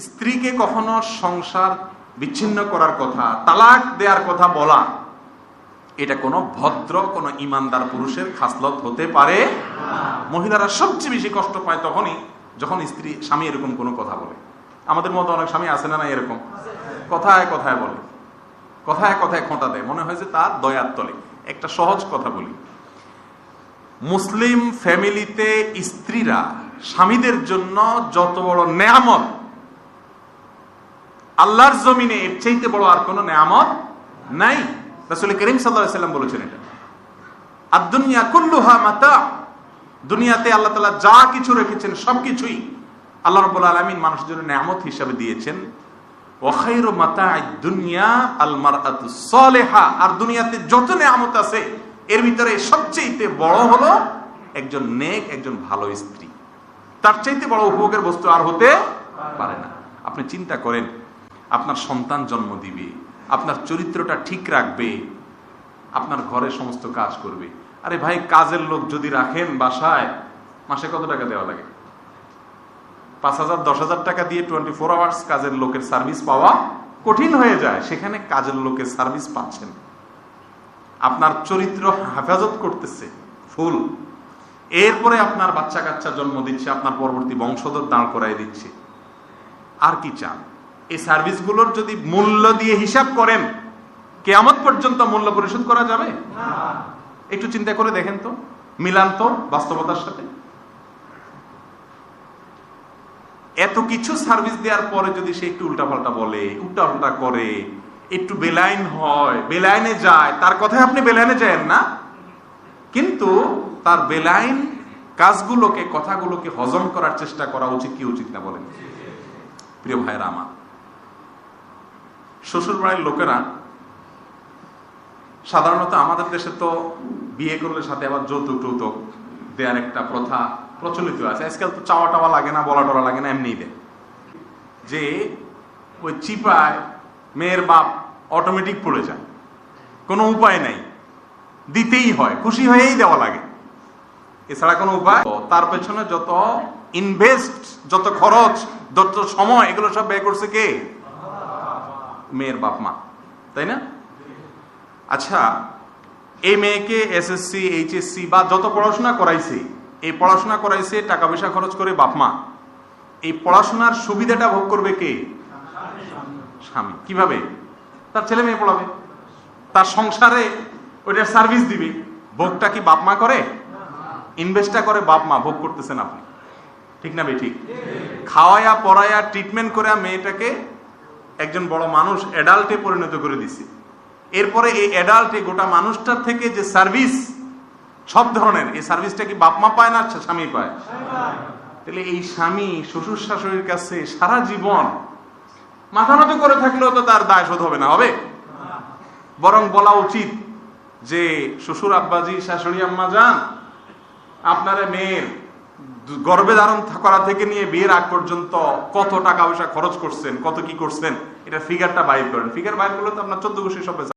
স্ত্রীকে কখনো সংসার বিচ্ছিন্ন করার কথা, তালাক দেওয়ার কথা বলা, এটা কোনো ভদ্র, কোনো ইমানদার পুরুষের খাসলত হতে পারে মহিলারা সবচেয়ে বেশি কষ্ট পায় তখনই যখন স্ত্রী, স্বামী এরকম কোনো কথা বলে। আমাদের মতো অনেক স্বামী আছে না না এরকম? কথায় কথায় বলে। কথায় কথায় খোঁটা দেয়। মনে হয় যে তার দয়ার তলে। একটা সহজ কথা বলি। মুসলিম ফ্যামিলিতে স্ত্রীরা স্বামীদের জন্য যত বড় নেয়ামত আল্লাহর জমিনে এর চাইতে বড় আর কোনো নেয়ামত নাই। রাসূল করিম সাল্লাম বলেছেন এটা। আর দুনিয়া কুল্লুহা মাতা। দুনিয়াতে আল্লাহ তাআলা যা কিছু রেখেছেন সবকিছুই আল্লাহ রাব্বুল আলামিন মানুষের জন্য নেয়ামত হিসাবে দিয়েছেন। ওয়া খায়রু মাতা'আদ দুনিয়া আল মারআতু সালিহা। আর দুনিয়াতে যত নেয়ামত আছে, এর ভিতরে সবচেয়ে বড় হলো একজন নেক, একজন ভালো স্ত্রী। তার চাইতে বড় উপভোগের বস্তু আর হতে পারে না। আপনি চিন্তা করেন আপনার সন্তান জন্ম দিবে, আপনার চরিত্রটা ঠিক রাখবে, আপনার ঘরে সমস্ত কাজ করবে। আরে ভাই, কাজের লোক যদি রাখেন বাসায়, মাসে কত টাকা দেওয়া লাগে? পাঁচ হাজার, দশ হাজার টাকা দিয়ে টোয়েন্টি ফোর আওয়ার্স কাজের লোকের সার্ভিস পাওয়া কঠিন হয়ে যায়। সেখানে কাজের লোকের সার্ভিস পাচ্ছেন। আপনার চরিত্র হেফাজত করতেছে, ফুল। এরপরে আপনার বাচ্চা কাচ্চা জন্ম দিচ্ছে, আপনার পরবর্তী বংশধর দাঁড় করাই দিচ্ছে। আর কি চান? এই সার্ভিসগুলোর যদি মূল্য দিয়ে হিসাব করেন, কেয়ামত পর্যন্ত মূল্য পরিশোধ করা যাবে? একটু চিন্তা করে দেখেন তো, মিলান তো বাস্তবতার সাথে। এত কিছু সার্ভিস দেওয়ার পরে যদি সে একটু উল্টাপাল্টা বলে উল্টাপাল্টা করে, একটু বেলাইন হয়, বেলাইনে যায়, তার কথায় আপনি বেলাইনে যায়েন না। কিন্তু তার বেলাইন কাজগুলোকে, কথাগুলোকে হজম করার চেষ্টা করা উচিত কি উচিত না বলেন? প্রিয় ভাইরা আমার শ্বশুর বাড়ির লোকেরা সাধারণত আমাদের দেশে তো বিয়ে করলে সাথে আবার যৌতুক টৌতুক দেওয়ার একটা প্রথা প্রচলিত আছে। আজকাল তো চাওয়া টাওয়া লাগে না বলা টলা লাগে না, এমনিই দেয়। যে ওই চিপায় মেয়ের বাপ অটোমেটিক পড়ে যায়। কোনো উপায় নাই। দিতেই হয়, খুশি হয়েই দেওয়া লাগে। এছাড়া কোনো উপায়? তার পেছনে যত ইনভেস্ট যত খরচ, যত সময়, এগুলো সব ব্যয় করছে কে? মেয়ের বাপ মা তাই না? আচ্ছা এই মেয়েকে এসএসসি এইচএসসি বা যত পড়াশোনা করাইছে এই পড়াশোনা করাইছে টাকা পয়সা খরচ করে বাপ মা এই পড়াশোনার সুবিধাটা ভোগ করবে কে? স্বামী। কীভাবে? তার ছেলে মেয়ে পড়াবে। তার সংসারে ওইটার সার্ভিস দিবে। ভোগটা কি বাপ মা করে? ইনভেস্টটা করে বাপ মা ভোগ করতেছেন আপনি। ঠিক না বে ঠিক? খাওয়ায়া পড়ায়া ট্রিটমেন্ট করে মেয়েটাকে একজন বড় মানুষ অ্যাডাল্টে পরিণত করে দিছে। এরপরে এই অ্যাডাল্টে গোটা মানুষটার থেকে যে সার্ভিস সব ধরনের, এই সার্ভিসটা কি বাপ মা পায় না স্বামী পায়? তাহলে এই স্বামী শ্বশুর শাশুড়ির কাছে সারা জীবন মাথা নত করে থাকলেও তো তার দায় শোধ হবে না, হবে? বরং বলা উচিত যে শ্বশুর আব্বাজি, শাশুড়ি আম্মা যান, আপনার মেয়ের গর্ভে ধারণ করা থেকে নিয়ে বিয়ের আগ পর্যন্ত কত টাকা পয়সা খরচ করছেন, কত কি করছেন, এটা ফিগারটা বাইর করেন। ফিগার বাইর করলে তো আপনার চোদ্দ গোষ্ঠী সব